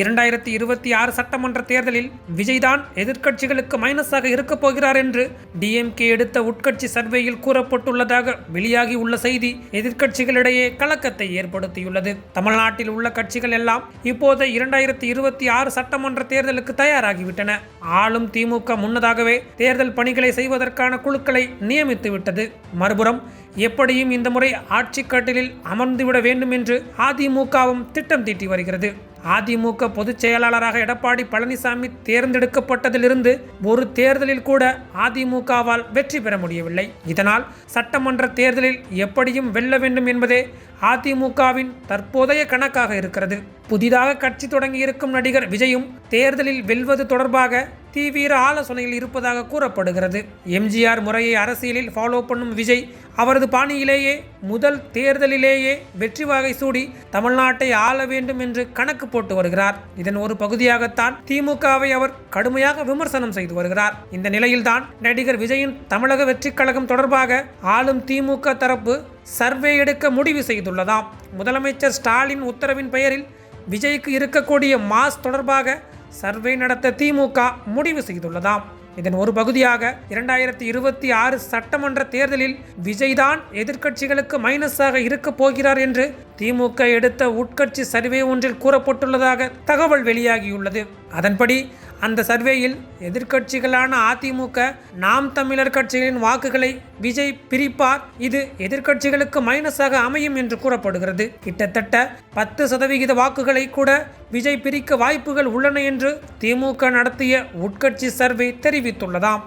இரண்டாயிரத்தி இருபத்தி ஆறு சட்டமன்ற தேர்தலில் விஜய்தான் எதிர்க்கட்சிகளுக்கு மைனஸாக இருக்கப் போகிறார் என்று டிஎம்கே எடுத்த உட்கட்சி சர்வேயில் கூறப்பட்டுள்ளதாக வெளியாகி உள்ள செய்தி எதிர்க்கட்சிகளிடையே கலக்கத்தை ஏற்படுத்தியுள்ளது. தமிழ்நாட்டில் உள்ள கட்சிகள் எல்லாம் இப்போது இரண்டாயிரத்தி இருபத்தி ஆறு சட்டமன்ற தேர்தலுக்கு தயாராகிவிட்டன. ஆளும் திமுக முன்னதாகவே தேர்தல் பணிகளை செய்வதற்கான குழுக்களை நியமித்து விட்டது. மறுபுறம் எப்படியும் இந்த முறை ஆட்சி கட்டிலில் அமர்ந்துவிட வேண்டும் என்று அதிமுகவும் திட்டம் தீட்டி வருகிறது. அதிமுக பொதுச் செயலாளராக எடப்பாடி பழனிசாமி தேர்ந்தெடுக்கப்பட்டதிலிருந்து ஒரு தேர்தலில் கூட அதிமுகவால் வெற்றி பெற முடியவில்லை. இதனால் சட்டமன்ற தேர்தலில் எப்படியும் வெல்ல வேண்டும் என்பதே அதிமுகவின் தற்போதைய கணக்காக இருக்கிறது. புதிதாக கட்சி தொடங்கியிருக்கும் நடிகர் விஜயும் தேர்தலில் வெல்வது தொடர்பாக தீவிர ஆலோசனையில் இருப்பதாக கூறப்படுகிறது. எம்ஜிஆர் முறையை அரசியலில் ஃபாலோ பண்ணும் விஜய் அவரது பாணியிலேயே முதல் தேர்தலிலேயே வெற்றி வாகை சூடி தமிழ்நாட்டை ஆள வேண்டும் என்று கணக்கு போட்டு வருகிறார். இதன் ஒரு பகுதியாகத்தான் திமுகவை அவர் கடுமையாக விமர்சனம் செய்து வருகிறார். இந்த நிலையில்தான் நடிகர் விஜயின் தமிழக வெற்றிக் கழகம் தொடர்பாக ஆளும் திமுக தரப்பு சர்வே எடுக்க முடிவு செய்துள்ளதாம். முதலமைச்சர் ஸ்டாலின் உத்தரவின் பெயரில் விஜய்க்கு இருக்கக்கூடிய மாஸ் தொடர்பாக சர்வே நடத்த திமுக முடிவு செய்துள்ளதாம். இதன் ஒரு பகுதியாக இரண்டாயிரத்தி இருபத்தி ஆறு சட்டமன்ற தேர்தலில் விஜய்தான் எதிர்க்கட்சிகளுக்கு மைனஸாக இருக்கப் போகிறார் என்று திமுக எடுத்த உட்கட்சி சர்வே ஒன்றில் கூறப்பட்டுள்ளதாக தகவல் வெளியாகியுள்ளது. அதன்படி அந்த சர்வேயில் எதிர்க்கட்சிகளான அதிமுக நாம் தமிழர் கட்சிகளின் வாக்குகளை விஜய் பிரிப்பார். இது எதிர்க்கட்சிகளுக்கு மைனஸாக அமையும் என்று கூறப்படுகிறது. கிட்டத்தட்ட பத்து சதவிகித வாக்குகளை கூட விஜய் பிரிக்க வாய்ப்புகள் உள்ளன என்று திமுக நடத்திய உட்கட்சி சர்வே தெரிவித்துள்ளதாம்.